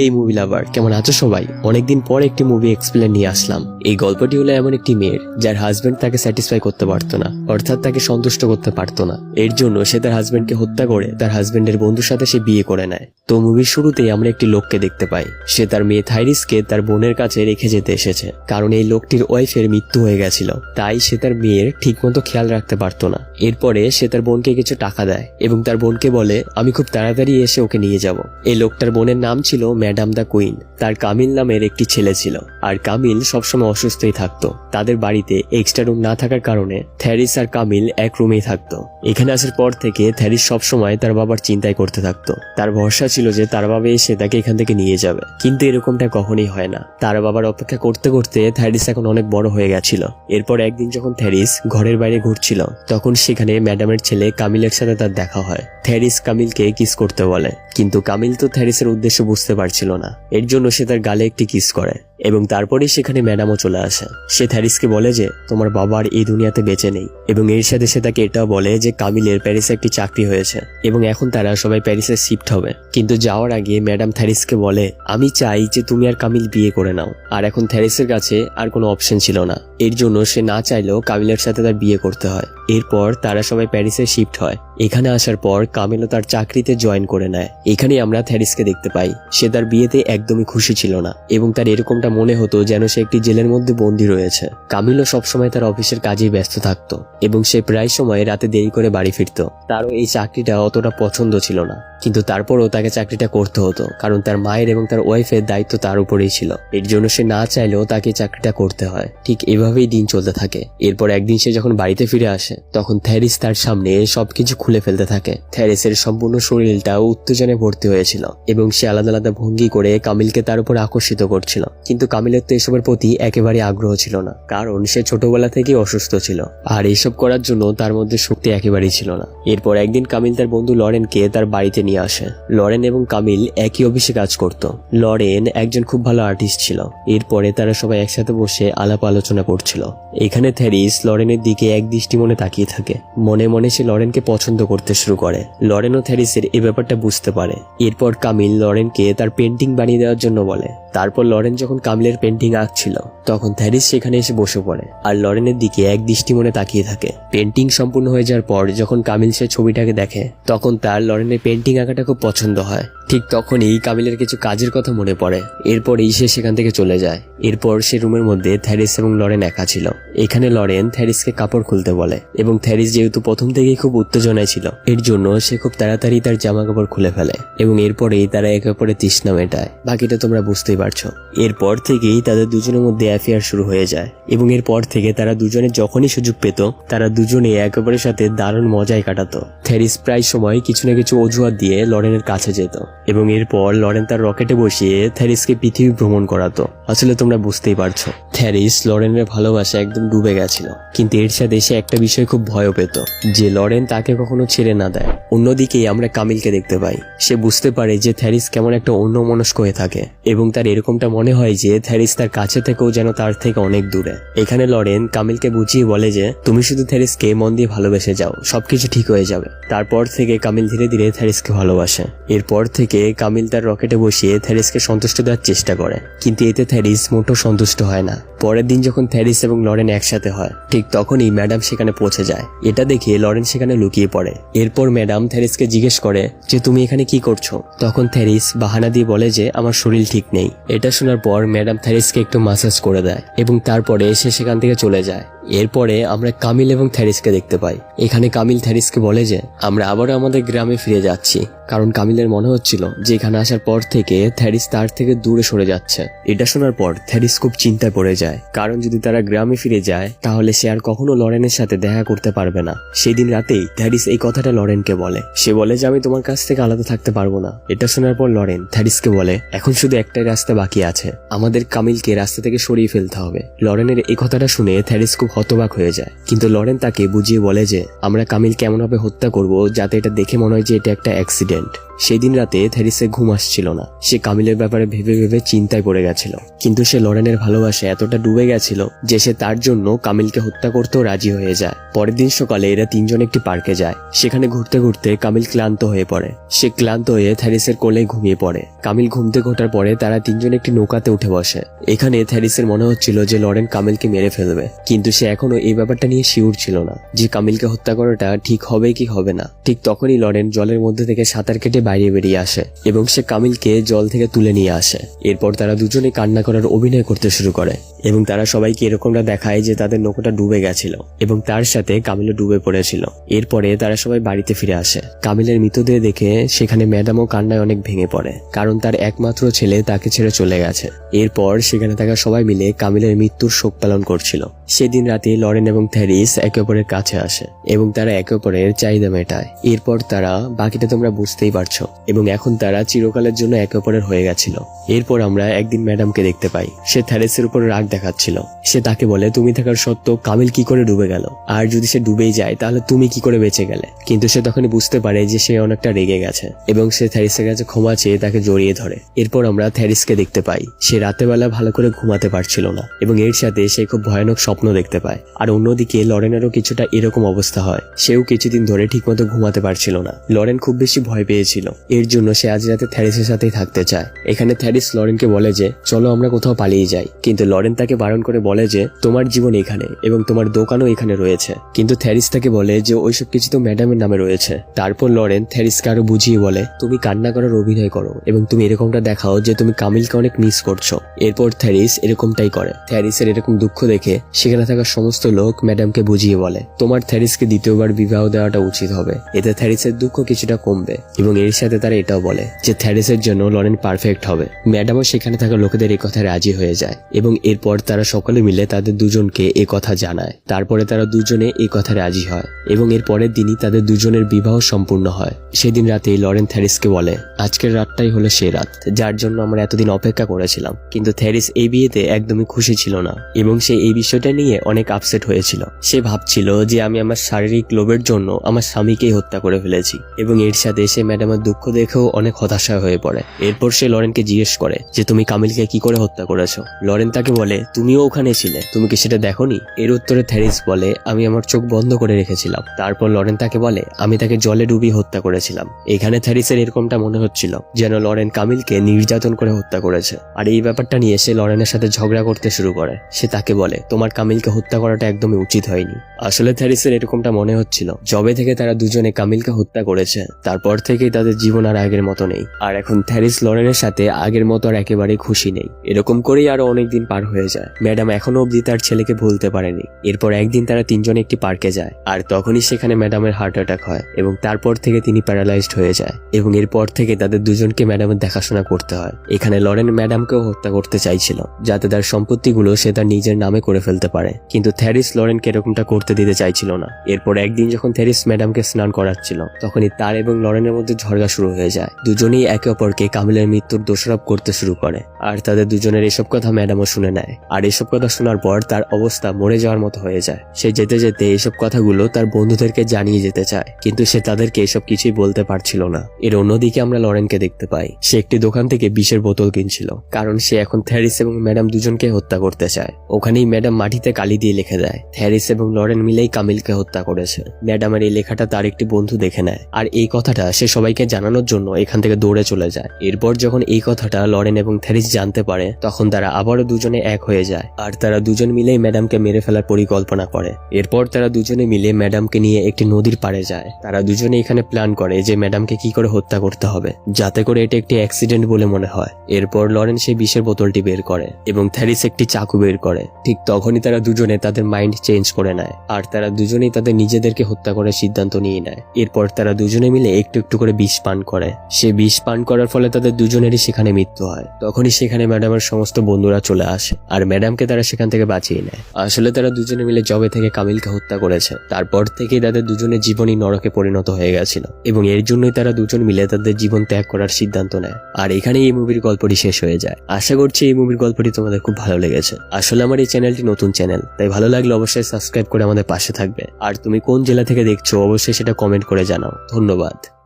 এই movie lover কেমন আছো সবাই? অনেকদিন পর একটি মুভি এক্সপ্লেন নিয়ে আসলাম। এই গল্পটি হলো এমন একটি মেয়ের, যার হাজবেন্ড তাকে স্যাটিসফাই করতে পারতো না, অর্থাৎ তাকে সন্তুষ্ট করতে পারতো না। এর জন্য সে তার হাজবেন্ডকে হত্যা করে তার হাজবেন্ডের বন্ধুর সাথে সে বিয়ে করে নেয়। তো মুভির শুরুতেই আমরা একটি লোককে দেখতে পাই। সে তার মেয়ে থাইরিসকে তার বোনের কাছে রেখে যেতে এসেছে, কারণ এই লোকটির ওয়াইফের মৃত্যু হয়ে গেছিল। তাই সে তার মেয়ের ঠিকমতো খেয়াল রাখতে পারতো না। এরপরে সে তার বোনকে কিছু টাকা দেয় এবং তার বোনকে বলে, আমি খুব তাড়াতাড়ি এসে ওকে নিয়ে যাব। এই লোকটার বোনের নাম ছিল ম্যাডাম দ্য কুইন। তার কামিল নামের একটি ছেলে ছিল। আর কামিল সবসময় অসুস্থই থাকতো। তাদের বাড়িতে এক্সট্রা রুম না থাকার কারণে থ্যারিস আর কামিল এক রুমেই থাকতো। এখানে আসার পর থেকে থ্যারিস সবসময় তার বাবার চিন্তায় করতে থাকতো। তার ভরসা ছিল যে তার বাবা এসে তাকে এখান থেকে নিয়ে যাবে। কিন্তু এরকমটা কখনই হয় না। তার বাবার অপেক্ষা করতে করতে থ্যারিস এখন অনেক বড় হয়ে গেছিল। এরপর একদিন যখন থ্যারিস ঘরের বাইরে ঘুরছিল, তখন সেখানে ম্যাডামের ছেলে কামিলের সাথে তার দেখা হয়। থ্যারিস কামিলকে কিস করতে বলে। কিন্তু কামিল তো থ্যারিসের উদ্দেশ্য বুঝতে পারছিল না। এর জন্য সে তার গালে একটি কিস করে এবং তারপরেই সেখানে ম্যাডামও চলে আসে। সে থ্যারিসকে বলে যে, তোমার বাবার এই দুনিয়াতে বেঁচে নেই। এবং এর সাথে সে তাকে এটাও বলে যে কামিলের প্যারিসে একটি চাকরি হয়েছে এবং এখন তারা সবাই প্যারিসে শিফট হবে। কিন্তু যাওয়ার আগে ম্যাডাম থ্যারিসকে বলে, আমি চাই যে তুমি আর কামিল বিয়ে করে নাও। আর এখন থ্যারিসের কাছে আর কোনো অপশন ছিল না। এর জন্য সে না চাইলেও কামিলের সাথে তার বিয়ে করতে হয়। এরপর তারা সবাই প্যারিসে শিফট হয়। এখানে আসার পর কামিলও তার চাকরিতে জয়েন করে নেয়। এখানে আমরা থ্যারিসকে দেখতে পাই। সে তার বিয়েতে একদমই খুশি ছিল না এবং তার এরকমটা মনে হতো যেন সে একটি জেলের মধ্যে বন্দী রয়েছে। কামিলও সবসময় তার অফিসের কাজেই ব্যস্ত থাকতো। এবং সে প্রায় সময় রাতে দেরি করে বাড়ি ফিরতো। তারও এই চাকরিটা অতটা পছন্দ ছিল না। কিন্তু তারপরও তাকে চাকরিটা করতে হতো, কারণ তার মায়ের এবং তার ওয়াইফের দায়িত্ব তার উপরেই ছিল। এর জন্য সে না চাইলেও তাকে চাকরিটা করতে হয়। ঠিক এভাবেই দিন চলতে থাকে। এরপর একদিন সে যখন বাড়িতে ফিরে আসে, তখন থ্যারিস তার সামনে সবকিছু খুলে ফেলতে থাকে। থ্যারিসের সম্পূর্ণ শরীরটা উত্তেজনায় ভর্তি হয়েছিল এবং সে আলাদা আলাদা ভঙ্গি করে কামিলকে তার উপর আকর্ষিত করছিল। কিন্তু কামিলের তো এসবের প্রতি একেবারে আগ্রহ ছিল না, কারণ সে ছোটবেলা থেকেই অসুস্থ ছিল। আর এইসব করার জন্য তার মধ্যে শক্তি একেবারেই ছিল না। এরপর একদিন কামিল তার বন্ধু লরেনকে তার বাড়িতে নিয়ে আসে। লরেন এবং কামিল একই অফিসে কাজ করত। লরেন একজন খুব ভালো আর্টিস্ট ছিল। এরপরে তারা সবাই একসাথে বসে আলাপ আলোচনা করছিল। এখানে থ্যারিস লরেনের দিকে এক দৃষ্টি মনে তাকিয়ে থাকে। মনে মনে সে লরেনকে পছন্দ করতে শুরু করে। লরেন ও থ্যারিসের এ ব্যাপারটা বুঝতে পারে। এরপর কামিল লরেনকে তার পেন্টিং বানিয়ে দেওয়ার জন্য বলে। তারপর লরেন যখন কামিলের পেন্টিং আঁকছিল, তখন থ্যারিস সেখানে এসে বসে পড়ে আর লরেনের দিকে এক দৃষ্টি মনে তাকিয়ে থাকে। পেন্টিং সম্পূর্ণ হয়ে যাওয়ার পর যখন কামিল সে ছবিটাকে দেখে, তখন তার লরেনের পেন্টিং আঁকাটা খুব পছন্দ হয়। ঠিক তখনই কামিলের কিছু কাজের কথা মনে পড়ে। এরপরই সে সেখান থেকে চলে যায়। এরপর সে রুমের মধ্যে থ্যারিস এবং লরেন একা ছিল। এখানে লরেন থ্যারিসকে কাপড় খুলতে বলে এবং থ্যারিস যেহেতু প্রথম থেকেই খুব উত্তেজনায় ছিল, এর জন্য সে খুব তাড়াতাড়ি তার জামা কাপড় খুলে ফেলে এবং এরপরেই তারা একে অপরের তৃষ্ণা মেটায়। বাকিটা তোমরা বুঝতেই পারছ। এরপর থেকেই তাদের দুজনের মধ্যে অ্যাফেয়ার শুরু হয়ে যায় এবং এরপর থেকে তারা দুজনে যখনই সুযোগ পেত, তারা দুজনে একে অপরের সাথে দারুণ মজায় কাটাতো। থ্যারিস প্রায় সময় কিছু না কিছু অজুহাত দিয়ে লরেনের কাছে যেত। এবং এরপর লরেন তার রকেটে বসিয়ে থ্যারিসকে পৃথিবী ভ্রমণ করাতো। আসলে তোমরা বুঝতেই পারছ। থ্যারিস লরেনের ভালোবাসা একদম ডুবে গেছিল। কিন্তু এর সাথে সে একটা বিষয় খুব ভয় পেত, যে লরেন তাকে কখনো ছেড়ে না দেয়। অন্যদিকে আমরা কামিলকে দেখতে পাই। সে বুঝতে পারে যে থ্যারিস কেমন একটা অন্য মনস্ক হয়ে থাকে, এবং তার এরকমটা মনে হয় যে থ্যারিস তার কাছে থেকেও যেন তার থেকে অনেক দূরে। এখানে লরেন কামিলকে বুঝিয়ে বলে যে, তুমি শুধু থ্যারিসকে মন দিয়ে ভালোবেসে যাও, সবকিছু ঠিক হয়ে যাবে। তারপর থেকে কামিল ধীরে ধীরে থ্যারিসকে ভালোবাসে। এরপর থেকে কামিল তার রকেটে বসিয়ে থ্যারিসকে সন্তুষ্ট দেওয়ার চেষ্টা করে। কিন্তু এতে থ্যারিস মোটো সন্তুষ্ট হয় না। পরের দিন যখন থ্যারিস এবং লরেন একসাথে হয়, ঠিক তখনই ম্যাডাম সেখানে পৌঁছে যায়। এটা দেখে লরেন সেখানে লুকিয়ে পড়ে। এরপর ম্যাডাম থ্যারিসকে জিজ্ঞেস করে যে, তুমি এখানে কি করছ? তখন থ্যারিস বাহানা দিয়ে বলে যে, আমার শরীর ঠিক নেই। এটা শোনার পর ম্যাডাম থ্যারিসকে একটু মাসাজ করে দেয় এবং তারপরে সে সেখান থেকে চলে যায়। এরপরে আমরা কামিল এবং থ্যারিসকে দেখতে পাই। এখানে কামিল থ্যারিসকে বলে যে, আমরা আবারও আমাদের গ্রামে ফিরে যাচ্ছি। কারণ কামিলের মনে হচ্ছিল যে, এখানে আসার পর থেকে থ্যারিস তার থেকে দূরে সরে যাচ্ছে। এটা শোনার পর থ্যারিস খুব চিন্তায় পড়ে যায়। কারণ যদি তারা গ্রামে ফিরে যায়, তাহলে সে আর কখনো লরেনের সাথে দেখা করতে পারবে না। সেই দিন রাতেই থ্যারিস এই কথাটা লরেনকে বলে। সে বলে যে, আমি তোমার কাছ থেকে আলাদা থাকতে পারব না। এটা শোনার পর লরেন থ্যারিসকে বলে, এখন শুধু একটাই রাস্তা বাকি আছে। আমাদের কামিলকে রাস্তা থেকে সরিয়ে ফেলতে হবে। লরেনের এই কথাটা শুনে থ্যারিস খুব হতবাক হয়ে যায়। কিন্তু লরেন তাকে বুঝিয়ে বলে যে, আমরা কামিল কেমনভাবে হত্যা করব যাতে এটা দেখে মনে হয় যে এটা একটা অ্যাক্সিডেন্ট সেদিন রাতে থ্যারিসের ঘুম আসছিল না। সে কামিলের ব্যাপারে ভেবে ভেবে চিন্তায় পড়ে গেছিল। কিন্তু সে লরেনের ভালোবাসে এতটা ডুবে গেছিল যে সে তার জন্য কামিলকে হত্যা করতেও রাজি হয়ে যায়। পরের দিন সকালে এরা তিনজন একটি পার্কে যায়। সেখানে ঘুরতে ঘুরতে কামিল ক্লান্ত হয়ে পড়ে। সে ক্লান্ত হয়ে থ্যারিসের কোলে ঘুমিয়ে পড়ে। কামিল ঘুমতে ঘোটার পরে তারা তিনজন একটি নৌকাতে উঠে বসে। এখানে থ্যারিসের মনে হচ্ছিল যে লরেন কামিলকে মেরে ফেলবে। কিন্তু সে এখনও এই ব্যাপারটা নিয়ে শিউর ছিল না যে কামিলকে হত্যা করাটা ঠিক হবে কি হবে না। ঠিক তখনই লরেন জলের মধ্যে থেকে সাঁতার কেটে বাইরে বেরিয়ে আসে এবং সে কামিলকে জল থেকে তুলে নিয়ে আসে। এরপর তারা দুজনে কান্না করার অভিনয় করতে শুরু করে। এবং তারা সবাইকে এরকমটা দেখায় যে তাদের নৌকাটা ডুবে গেছিল এবং তার সাথে কামিলও ডুবে পড়েছিল। এরপরে তারা সবাই বাড়িতে ফিরে আসে। কামিলের মৃতদেহ দেখে সেখানে ম্যাডামও কান্নায় অনেক ভেঙে পড়ে, কারণ তার একমাত্র ছেলে তাকে ছেড়ে চলে গেছে। এরপর সেখানে থাকা সবাই মিলে কামিলের মৃত্যুর শোক পালন করছিল। সেদিন রাতে লরেন এবং থ্যারিস একে অপরের কাছে আসে এবং তারা একে অপরের চাহিদা মেটায়। এরপর তারা, বাকিটা তোমরা বুঝতেই পারছ। এবং এখন তারা চিরকালের জন্য একে অপরের হয়ে গেছিল। এরপর আমরা একদিন ম্যাডামকে দেখতে পাই। সে থ্যারিসের উপর রাগ দেখাচ্ছিল। সে তাকে বলে, তুমি থাকার সত্ত্বেও কামিল কি করে ডুবে গেল? আর যদি সে ডুবেই যায়, তাহলে তুমি কি করে বেঁচে গেলে? কিন্তু সে তখনই বুঝতে পারে যে সে অনেকটা রেগে গেছে এবং সে থ্যারিসের কাছে ক্ষমা চেয়ে তাকে জড়িয়ে ধরে। এরপর আমরা থ্যারিসকে দেখতে পাই। সে রাতেবেলা ভালো করে ঘুমাতে পারছিল না এবং এর সাথে সে খুব ভয়ানক স্বপ্ন দেখতে পায়। আর অন্যদিকে লরেনেরও কিছুটা এরকম অবস্থা হয়। সেও কিছুদিন ধরে ঠিকমতো ঘুমাতে পারছিল না। লরেন খুব বেশি ভয় পেয়েছিল। এর জন্য সে আজ রাতে থ্যারিসের সাথেই থাকতে চায়। এখানে থ্যারিস লরেনকে বলে যে, চলো আমরা কোথাও পালিয়ে যাই। কিন্তু লরেন তাকে বারণ করে বলে যে, তোমার জীবন এখানে এবং তোমার দোকানও এখানে রয়েছে। কিন্তু থ্যারিস তাকে বলে যে ওইসব কিছু তো ম্যাডামের নামে রয়েছে। তারপর লরেন থ্যারিসকে আরও বুঝিয়ে বলে, তুমি কান্না করার অভিনয় করো এবং তুমি এরকমটা দেখাও যে, তুমি কামিলকে অনেক মিস করছ। এরপর থ্যারিস এরকমটাই করে। থ্যারিসের এরকম দুঃখ দেখে সেখানে থাকা সমস্ত লোক ম্যাডামকে বুঝিয়ে বলে, তোমার থ্যারিসকে দ্বিতীয়বার বিবাহ দেওয়াটা উচিত হবে। এতে থ্যারিসের দুঃখ কিছুটা কমবে এবং এর সাথে তারা এটাও বলে যে, থ্যারিসের জন্য লরেন পারফেক্ট হবে। ম্যাডামও সেখানে থাকা লোকেদের এই কথায় রাজি হয়ে যায় এবং এরপর তারা সকলে মিলে তাদের দুজনকে এ কথা জানায়। তারপরে তারা দুজনে এ কথা রাজি হয় এবং এর পরের দিনই তাদের দুজনের বিবাহ সম্পূর্ণ হয়। সেদিন রাতেই লরেন থ্যারিসকে বলে, আজকের রাতটাই হলো সে রাত, যার জন্য আমরা এতদিন অপেক্ষা করেছিলাম। কিন্তু থ্যারিস এই বিয়েতে একদমই খুশি ছিল না এবং সে এই বিষয়টা নিয়ে অনেক আপসেট হয়েছিল। সে ভাবছিল যে আমি আমার শারীরিক লোভের জন্য আমার স্বামীকেই হত্যা করে ফেলেছি এবং এর সাথে সে ম্যাডামের দুঃখ দেখেও অনেক হতাশা হয়ে পড়ে। এরপর সে লরেনকে জিজ্ঞেস করে, যে তুমি কামিলকে কি করে হত্যা করেছ? লরেন তাকে বলে তুমিও ওখানে ছিলে। তুমি কি সেটা দেখোনি? এর উত্তরে থ্যারিস বলে, আমি আমার চোখ বন্ধ করে রেখেছিলাম। তারপর লরেন তাকে বলে, আমি তাকে জলে ডুবিয়ে হত্যা করেছিলাম। এখানে থ্যারিসের এরকমটা মনে হচ্ছিল, যেন লরেন কামিলকে নির্যাতন করে হত্যা করেছে। আর এই ব্যাপারটা নিয়ে সে লরেনের সাথে ঝগড়া করতে শুরু করে। সে তাকে বলে, তোমার কামিলকে হত্যা করাটা একদমই উচিত হয়নি। আসলে থ্যারিসের এরকমটা মনে হচ্ছিল জবে থেকে তারা দুজনে কামিলকে হত্যা করেছে, তারপর থেকেই তাদের জীবন আর আগের মতো নেই। আর এখন থ্যারিস লরেনের সাথে আগের মতো আর একেবারেই খুশি নেই। এরকম করেই আরও অনেকদিন পার হয়ে যায়। ম্যাডাম এখনও অবধি তার ছেলেকে ভুলতে পারেনি। এরপর একদিন তারা তিনজনে একটি পার্কে যায়, আর তখনই সেখানে ম্যাডামের হার্ট অ্যাটাক হয় এবং তারপর থেকে তিনি প্যারালাইজড হয়ে যায় এবং এরপর থেকে তাদের দুজনকে ম্যাডামের দেখাশোনা করতে হয়। এখানে লরেন ম্যাডামকেও হত্যা করতে চাইছিল, যাতে তার সম্পত্তিগুলো সে তার নিজের নামে করে ফেলতে পারে। কিন্তু থ্যারিস লরেনকে এরকমটা করতে দিতে চাইছিল না। এরপর একদিন যখন থ্যারিস ম্যাডামকে স্নান করাচ্ছিল, তখনই তার এবং লরেনের মধ্যে ঝগড়া শুরু হয়ে যায়। দুজনেই একে অপরকে কামিলের মৃত্যুর দোষারোপ করতে শুরু করে, আর তাদের দুজনের এসব কথা ম্যাডামও শুনে নেয়। আর এসব কথা শোনার পর তার অবস্থা মরে যাওয়ার মতো হয়ে যায়। সে যেতে যেতে এসব কথাগুলো তার বন্ধুদেরকে জানিয়ে যেতে চায়। কিন্তু সে তাদেরকে এসব কিছুই বলতে পারছিল না। এর অন্যদিকে আমরা লরেনকে দেখতে পাই। সে একটি দোকান থেকে বিষের বোতল কিনছিল। কারণ সে এখন থ্যারিস এবং ম্যাডাম দুজনকে হত্যা করতে চায়। ওখানেই ম্যাডাম মাটিতে কালি দিয়ে লিখে দেয়। থ্যারিস এবং লরেন মিলেই কামিলকে হত্যা করেছে। ম্যাডামের এই লেখাটা তার একটি বন্ধু দেখে নেয়। আর এই কথাটা সে সবাইকে জানানোর জন্য এখান থেকে দৌড়ে চলে যায়। এরপর যখন এই কথাটা লরেন এবং থ্যারিস জানতে পারে, তখন তারা আবারও দুজনে এক হয়ে যায়। আর তারা দুজন মিলেই ম্যাডামকে মেরে ফেলার পরিকল্পনা করে। এরপর তারা দুজনে মিলে ম্যাডামকে নিয়ে একটি নদীর পাড়ে যায়। তারা দুজনে এখানে প্ল্যান করে যে ম্যাডামকে কি করে হত্যা করতে হবে। যাতে করে এটা একটি অ্যাক্সিডেন্ট বলে মনে হয়। এরপর লরেন সেই বিষের বোতলটি বের করে এবং থ্যারিস একটি চাকু বের করে। ঠিক তখনই তারা দুজনে তাদের মাইন্ড চেঞ্জ করে নেয়। আর তারা দুজনেই তাদের নিজেদেরকে হত্যা করার সিদ্ধান্ত নিয়ে নেয়। এরপর তারা দুজনে মিলে একটু একটু করে বিষ পান করে। সে বিষ পান করার ফলে তাদের দুজনেরই সেখানে মৃত্যু হয়। তখনই সেখানে ম্যাডামের সমস্ত বন্ধুরা চলে আসে। আর ম্যাডামকে তারা সেখান থেকে বাঁচিয়ে নেয়। আসলে তারা দুজনে মিলে জবে থেকে কামিলকে হত্যা করেছে। তারপর থেকেই তাদের দুজনের জীবনই নরকে পরিণত হয়ে গেছিল। এবং এর জন্যই তারা দুজন মিলে তাদের জীবন ত্যাগ করার সিদ্ধান্ত নেয়। আর এখানেই এই মুভির গল্পটি শেষ হয়ে যায়। আশা করছি এই মুভির গল্পটি তোমাদের খুব ভালো লেগেছে। আসলে আমার এই চ্যানেলটি নতুন চ্যানেল তাই ভালো লাগলে অবশ্যই সাবস্ক্রাইব করে আমাদের পাশে থাকবে। আর তুমি কোন জেলা থেকে দেখছ, অবশ্যই সেটা কমেন্ট করে জানাও। ধন্যবাদ।